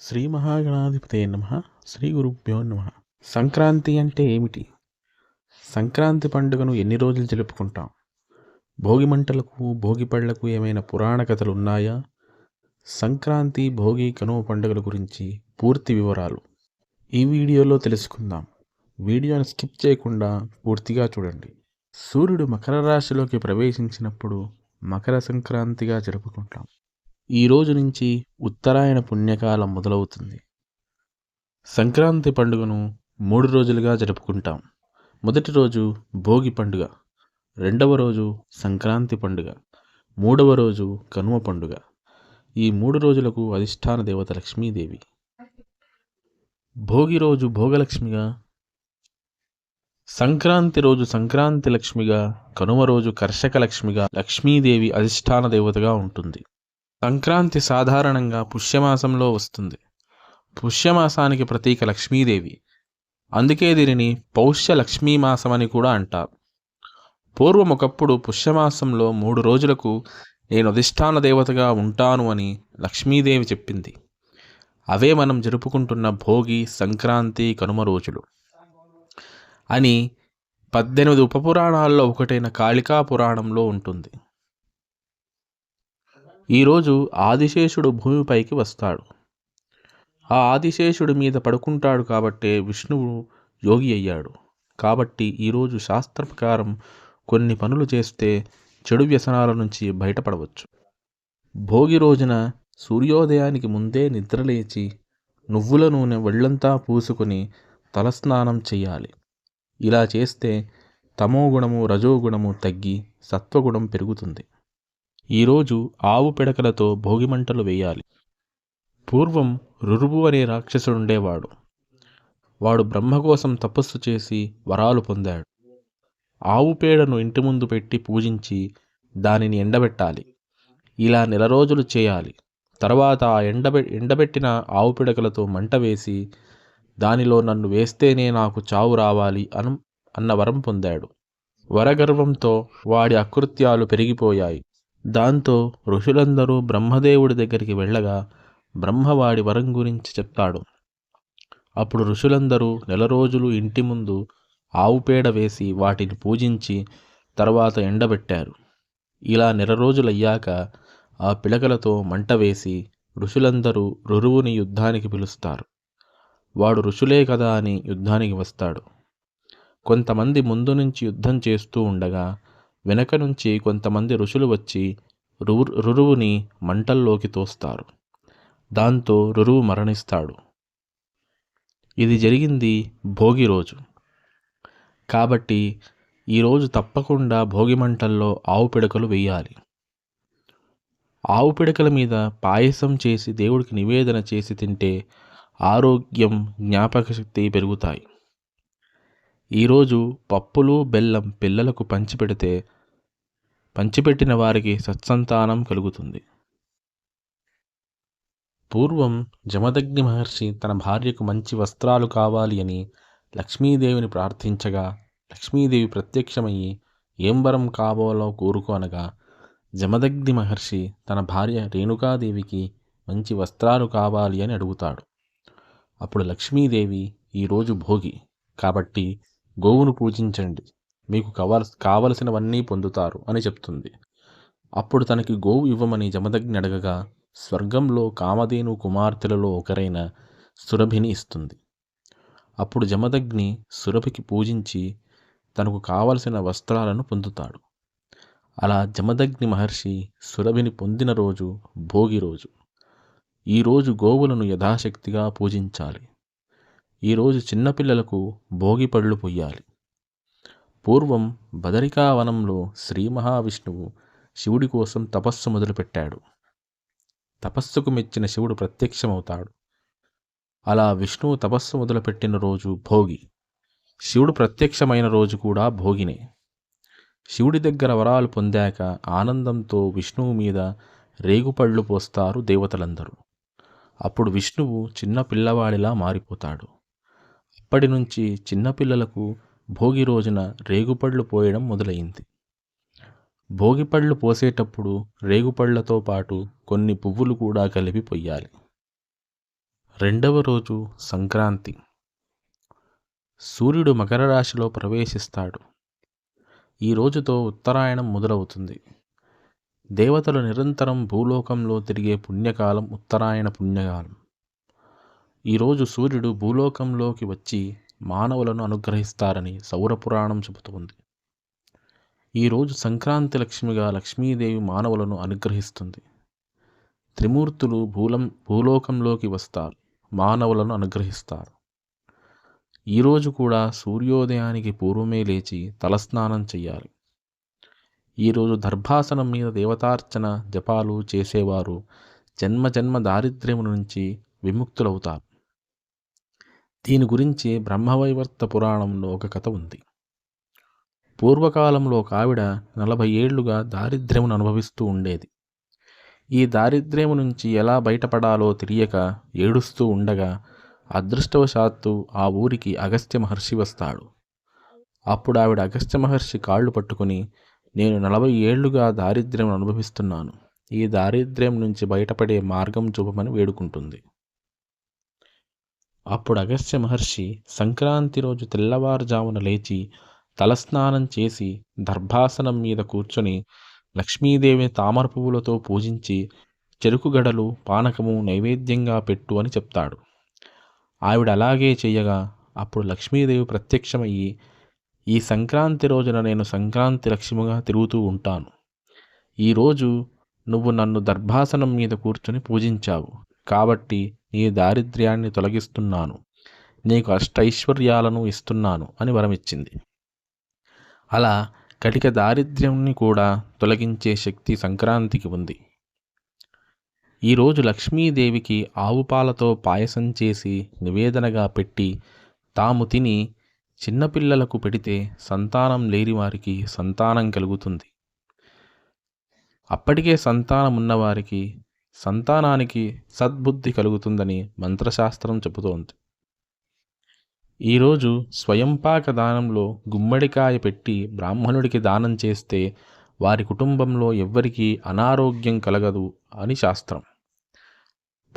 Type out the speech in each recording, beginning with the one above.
శ్రీ మహాగణాధిపతే నమ. శ్రీ గురుభ్యో నమ. సంక్రాంతి అంటే ఏమిటి? సంక్రాంతి పండుగను ఎన్ని రోజులు జరుపుకుంటాం? భోగి మంటలకు భోగి పళ్ళకు ఏమైనా పురాణ కథలు ఉన్నాయా? సంక్రాంతి భోగి కనుమ పండుగల గురించి పూర్తి వివరాలు ఈ వీడియోలో తెలుసుకుందాం. వీడియోను స్కిప్ చేయకుండా పూర్తిగా చూడండి. సూర్యుడు మకర రాశిలోకి ప్రవేశించినప్పుడు మకర సంక్రాంతిగా జరుపుకుంటాం. ఈ రోజు నుంచి ఉత్తరాయణ పుణ్యకాలం మొదలవుతుంది. సంక్రాంతి పండుగను మూడు రోజులుగా జరుపుకుంటాం. మొదటి రోజు భోగి పండుగ రెండవ రోజు సంక్రాంతి పండుగ మూడవ రోజు కనుమ పండుగ. ఈ మూడు రోజులకు అధిష్టాన దేవత లక్ష్మీదేవి. భోగి రోజు భోగలక్ష్మిగా సంక్రాంతి రోజు సంక్రాంతి లక్ష్మిగా కనుమ రోజు కర్షక లక్ష్మిగా లక్ష్మీదేవి అధిష్టాన దేవతగా ఉంటుంది. సంక్రాంతి సాధారణంగా పుష్యమాసంలో వస్తుంది. పుష్యమాసానికి ప్రతీక లక్ష్మీదేవి. అందుకే దీనిని పౌష్య లక్ష్మీమాసం అని కూడా అంటారు. పూర్వం ఒకప్పుడు పుష్యమాసంలో మూడు రోజులకు నేను అధిష్టాన దేవతగా ఉంటాను అని లక్ష్మీదేవి చెప్పింది. అవే మనం జరుపుకుంటున్న భోగి సంక్రాంతి కనుమ రోజులు. అని పద్దెనిమిది ఉపపురాణాల్లో ఒకటైన కాళికా పురాణంలో ఉంటుంది. ఈరోజు ఆదిశేషుడు భూమిపైకి వస్తాడు. ఆ ఆదిశేషుడి మీద పడుకుంటాడు కాబట్టే విష్ణువు యోగి అయ్యాడు. కాబట్టి ఈరోజు శాస్త్ర ప్రకారం కొన్ని పనులు చేస్తే చెడు వ్యసనాల నుంచి బయటపడవచ్చు. భోగి రోజున సూర్యోదయానికి ముందే నిద్రలేచి నువ్వుల నూనె వెళ్ళంతా పూసుకొని తలస్నానం చేయాలి ఇలా చేస్తే తమోగుణము రజోగుణము తగ్గి సత్వగుణం పెరుగుతుంది. ఈరోజు ఆవు పిడకలతో భోగిమంటలు వేయాలి. పూర్వం రురువు అనే రాక్షసుడుండేవాడు. వాడు బ్రహ్మ కోసం తపస్సు చేసి వరాలు పొందాడు. ఆవు పేడను ఇంటి ముందు పెట్టి పూజించి దానిని ఎండబెట్టాలి. ఇలా నెల రోజులు చేయాలి. తర్వాత ఆ ఎండబె ఎండబెట్టిన ఆవు పిడకలతో మంట వేసి దానిలో నన్ను వేస్తేనే నాకు చావు రావాలి అను అన్న వరం పొందాడు. వరగర్వంతో వాడి అకృత్యాలు పెరిగిపోయాయి. దాంతో ఋషులందరూ బ్రహ్మదేవుడి దగ్గరికి వెళ్ళగా బ్రహ్మవాడి వరం గురించి చెప్తాడు. అప్పుడు ఋషులందరూ నెల రోజులు ఇంటి ముందు ఆవు పేడ వేసి వాటిని పూజించి తర్వాత ఎండబెట్టారు. ఇలా నెల రోజులయ్యాక ఆ పిలకలతో మంట వేసి ఋషులందరూ రురువుని యుద్ధానికి పిలుస్తారు. వాడు ఋషులే కదా అని యుద్ధానికి వస్తాడు. కొంతమంది ముందు నుంచి యుద్ధం చేస్తూ ఉండగా వెనక నుంచి కొంతమంది ఋషులు వచ్చి రువు రురువుని మంటల్లోకి తోస్తారు. దాంతో రురువు మరణిస్తాడు. ఇది జరిగింది భోగి రోజు. కాబట్టి ఈరోజు తప్పకుండా భోగి మంటల్లో ఆవు పిడకలు వేయాలి. ఆవు పిడకల మీద పాయసం చేసి దేవుడికి నివేదన చేసి తింటే ఆరోగ్యం జ్ఞాపక శక్తి పెరుగుతాయి ఈరోజు పప్పులు బెల్లం పిల్లలకు పంచిపెడితే పంచిపెట్టిన వారికి సత్సంతానం కలుగుతుంది. పూర్వం జమదగ్ని మహర్షి తన భార్యకు మంచి వస్త్రాలు కావాలి అని లక్ష్మీదేవిని ప్రార్థించగా లక్ష్మీదేవి ప్రత్యక్షమయ్యి ఏం వరం కావాలో కోరుకోనగా జమదగ్ని మహర్షి తన భార్య రేణుకాదేవికి మంచి వస్త్రాలు కావాలి అని అడుగుతాడు. అప్పుడు లక్ష్మీదేవి ఈరోజు భోగి కాబట్టి గోవును పూజించండి. మీకు కవల్ కావలసినవన్నీ పొందుతారు అని చెప్తుంది. అప్పుడు తనకి గోవు ఇవ్వమని జమదగ్ని అడగగా స్వర్గంలో కామధేను కుమార్తెలలో ఒకరైన సురభిని ఇస్తుంది. అప్పుడు జమదగ్ని సురభికి పూజించి తనకు కావలసిన వస్త్రాలను పొందుతాడు. అలా జమదగ్ని మహర్షి సురభిని పొందిన రోజు భోగి రోజు. ఈరోజు గోవులను యథాశక్తిగా పూజించాలి. ఈరోజు చిన్నపిల్లలకు భోగి పళ్ళు పొయ్యాలి. పూర్వం బదరికావనంలో శ్రీ మహావిష్ణువు శివుడి కోసం తపస్సు మొదలుపెట్టాడు. తపస్సుకు మెచ్చిన శివుడు ప్రత్యక్షమవుతాడు. అలా విష్ణువు తపస్సు మొదలుపెట్టిన రోజు భోగి. శివుడు ప్రత్యక్షమైన రోజు కూడా భోగినే. శివుడి దగ్గర వరాలు పొందాక ఆనందంతో విష్ణువు మీద రేగుపళ్ళు పోస్తారు దేవతలందరూ. అప్పుడు విష్ణువు చిన్న పిల్లవాడిలా మారిపోతాడు. అప్పటి నుంచి చిన్నపిల్లలకు భోగి రోజున రేగుపళ్ళు పోయడం మొదలైంది. భోగిపళ్ళు పోసేటప్పుడు రేగుపళ్ళతో పాటు కొన్ని పువ్వులు కూడా కలిపి పొయ్యాలి. రెండవ రోజు సంక్రాంతి. సూర్యుడు మకర రాశిలో ప్రవేశిస్తాడు. ఈ రోజుతో ఉత్తరాయణం మొదలవుతుంది. దేవతలు నిరంతరం భూలోకంలో తిరిగే పుణ్యకాలం ఉత్తరాయణ పుణ్యకాలం. ఈరోజు సూర్యుడు భూలోకంలోకి వచ్చి మానవులను అనుగ్రహిస్తారని సౌరపురాణం చెబుతోంది ఈరోజు సంక్రాంతి లక్ష్మిగా లక్ష్మీదేవి మానవులను అనుగ్రహిస్తుంది. త్రిమూర్తులు భూలం భూలోకంలోకి వస్తారు మానవులను అనుగ్రహిస్తారు. ఈరోజు కూడా సూర్యోదయానికి పూర్వమే లేచి తలస్నానం చెయ్యాలి. ఈరోజు దర్భాసనం మీద దేవతార్చన జపాలు చేసేవారు జన్మ జన్మ దారిద్ర్యం నుంచి విముక్తులవుతారు. దీని గురించి బ్రహ్మవైవర్త పురాణంలో ఒక కథ ఉంది. పూర్వకాలంలో ఒక ఆవిడ నలభై ఏళ్ళుగా దారిద్ర్యమును అనుభవిస్తూ ఉండేది. ఈ దారిద్ర్యము నుంచి ఎలా బయటపడాలో తెలియక ఏడుస్తూ ఉండగా అదృష్టవశాత్తు ఆ ఊరికి అగస్త్య మహర్షి వస్తాడు. అప్పుడు ఆవిడ అగస్త్య మహర్షి కాళ్ళు పట్టుకుని నేను నలభై ఏళ్ళుగా దారిద్ర్యం అనుభవిస్తున్నాను. ఈ దారిద్ర్యం నుంచి బయటపడే మార్గం చూపమని వేడుకుంటుంది. అప్పుడు అగస్త్య మహర్షి సంక్రాంతి రోజు తెల్లవారుజామున లేచి తలస్నానం చేసి దర్భాసనం మీద కూర్చొని లక్ష్మీదేవిని తామర పువ్వులతో పూజించి చెరుకు గడలు పానకము నైవేద్యంగా పెట్టు అని చెప్తాడు. ఆవిడ అలాగే చేయగా అప్పుడు లక్ష్మీదేవి ప్రత్యక్షమయ్యి ఈ సంక్రాంతి రోజున నేను సంక్రాంతి లక్ష్మిగా తిరుగుతూ ఉంటాను. ఈరోజు నువ్వు నన్ను దర్భాసనం మీద కూర్చొని పూజించావు. కాబట్టి నీ దారిద్ర్యాన్ని తొలగిస్తున్నాను. నీకు అష్టైశ్వర్యాలను ఇస్తున్నాను అని వరమిచ్చింది. అలా కటిక దారిద్ర్యంని కూడా తొలగించే శక్తి సంక్రాంతికి ఉంది. ఈరోజు లక్ష్మీదేవికి ఆవు పాలతో పాయసం చేసి నివేదనగా పెట్టి తాము తిని చిన్నపిల్లలకు పెడితే సంతానం లేని వారికి సంతానం కలుగుతుంది. అప్పటికే సంతానం ఉన్నవారికి సంతానానికి సద్బుద్ధి కలుగుతుందని మంత్రశాస్త్రం చెబుతోంది. ఈరోజు స్వయంపాక దానంలో గుమ్మడికాయ పెట్టి బ్రాహ్మణుడికి దానం చేస్తే వారి కుటుంబంలో ఎవ్వరికీ అనారోగ్యం కలగదు అని శాస్త్రం.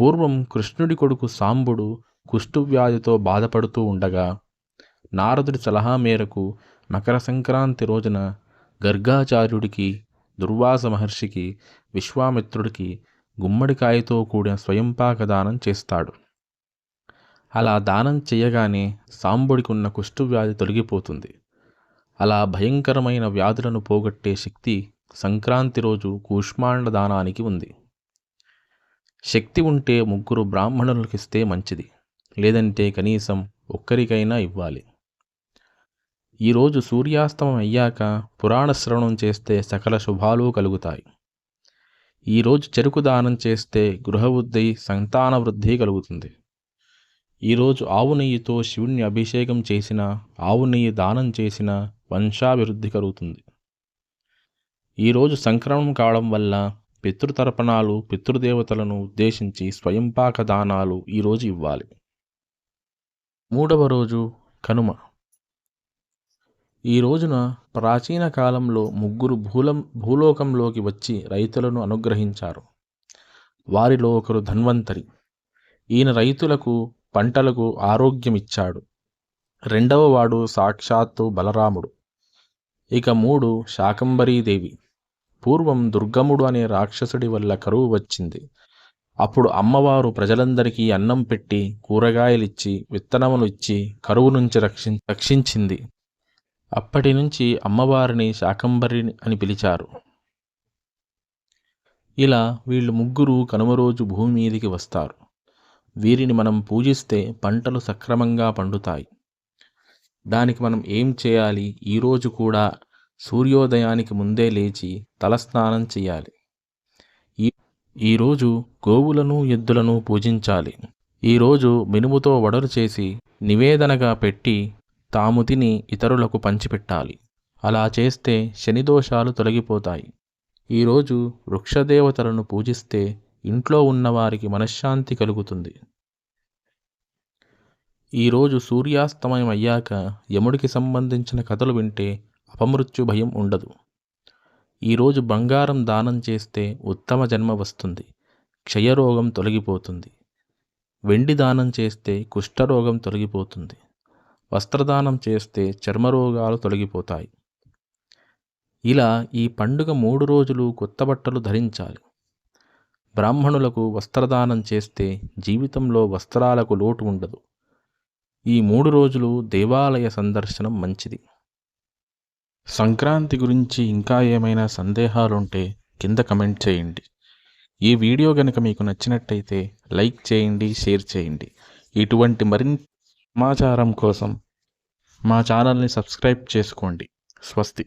పూర్వం కృష్ణుడి కొడుకు సాంబుడు కుష్ఠువ్యాధితో బాధపడుతూ ఉండగా నారదుడి సలహా మేరకు మకర సంక్రాంతి రోజున గర్గాచార్యుడికి దుర్వాస మహర్షికి విశ్వామిత్రుడికి గుమ్మడికాయతో కూడిన స్వయంపాక దానం చేస్తాడు. అలా దానం చేయగానే సాంబుడికి ఉన్న కుష్ఠవ్యాధి తొలగిపోతుంది. అలా భయంకరమైన వ్యాధులను పోగొట్టే శక్తి సంక్రాంతి రోజు కూష్మాండ దానానికి ఉంది. శక్తి ఉంటే ముగ్గురు బ్రాహ్మణులకు ఇస్తే మంచిది. లేదంటే కనీసం ఒక్కరికైనా ఇవ్వాలి. ఈరోజు సూర్యాస్తమం అయ్యాక పురాణ శ్రవణం చేస్తే సకల శుభాలు కలుగుతాయి. ఈరోజు చెరుకు దానం చేస్తే గృహవృద్ధి సంతాన వృద్ధి కలుగుతుంది. ఈరోజు ఆవు నెయ్యితో శివుణ్ణి అభిషేకం చేసిన ఆవు నెయ్యి దానం చేసిన వంశాభివృద్ధి కలుగుతుంది. ఈరోజు సంక్రమణం కావడం వల్ల పితృతర్పణాలు పితృదేవతలను ఉద్దేశించి స్వయంపాక దానాలు ఈరోజు ఇవ్వాలి. మూడవ రోజు కనుమ. ఈ రోజున ప్రాచీన కాలంలో ముగ్గురు భూలం భూలోకంలోకి వచ్చి రైతులను అనుగ్రహించారు. వారిలో ఒకరు ధన్వంతరి. ఈయన రైతులకు పంటలకు ఆరోగ్యం ఇచ్చాడు రెండవ వాడు సాక్షాత్తు బలరాముడు. ఇక మూడు శాకంబరీదేవి. పూర్వం దుర్గముడు అనే రాక్షసుడి వల్ల కరువు వచ్చింది. అప్పుడు అమ్మవారు ప్రజలందరికీ అన్నం పెట్టి కూరగాయలిచ్చి విత్తనములు ఇచ్చి కరువు నుంచి రక్షి రక్షించింది. అప్పటి నుంచి అమ్మవారిని శాకంబరి అని పిలిచారు. ఇలా వీళ్ళు ముగ్గురు కనుమ రోజు భూమి మీదికి వస్తారు. వీరిని మనం పూజిస్తే పంటలు సక్రమంగా పండుతాయి. దానికి మనం ఏం చేయాలి? ఈరోజు కూడా సూర్యోదయానికి ముందే లేచి తలస్నానం చేయాలి. ఈ ఈరోజు గోవులను ఎద్దులను పూజించాలి. ఈరోజు మినుముతో వడలు చేసి నివేదనగా పెట్టి తాము తిని ఇతరులకు పంచిపెట్టాలి. అలా చేస్తే శనిదోషాలు తొలగిపోతాయి. ఈరోజు వృక్షదేవతలను పూజిస్తే ఇంట్లో ఉన్నవారికి మనశ్శాంతి కలుగుతుంది. ఈరోజు సూర్యాస్తమయం అయ్యాక యముడికి సంబంధించిన కథలు వింటే అపమృత్యు భయం ఉండదు. ఈరోజు బంగారం దానం చేస్తే ఉత్తమ జన్మ వస్తుంది. క్షయరోగం తొలగిపోతుంది. వెండి దానం చేస్తే కుష్ఠరోగం తొలగిపోతుంది. వస్త్రదానం చేస్తే చర్మరోగాలు తొలగిపోతాయి. ఇలా ఈ పండుగ మూడు రోజులు కొత్త బట్టలు ధరించాలి. బ్రాహ్మణులకు వస్త్రదానం చేస్తే జీవితంలో వస్త్రాలకు లోటు ఉండదు. ఈ మూడు రోజులు దేవాలయ సందర్శనం మంచిది. సంక్రాంతి గురించి ఇంకా ఏమైనా సందేహాలుంటే కింద కమెంట్ చేయండి. ఈ వీడియో కనుక మీకు నచ్చినట్టయితే లైక్ చేయండి షేర్ చేయండి. ఇటువంటి మరిన్ని సమాచారం కోసం మా ఛానల్ని సబ్స్క్రైబ్ చేసుకోండి. స్వస్తి.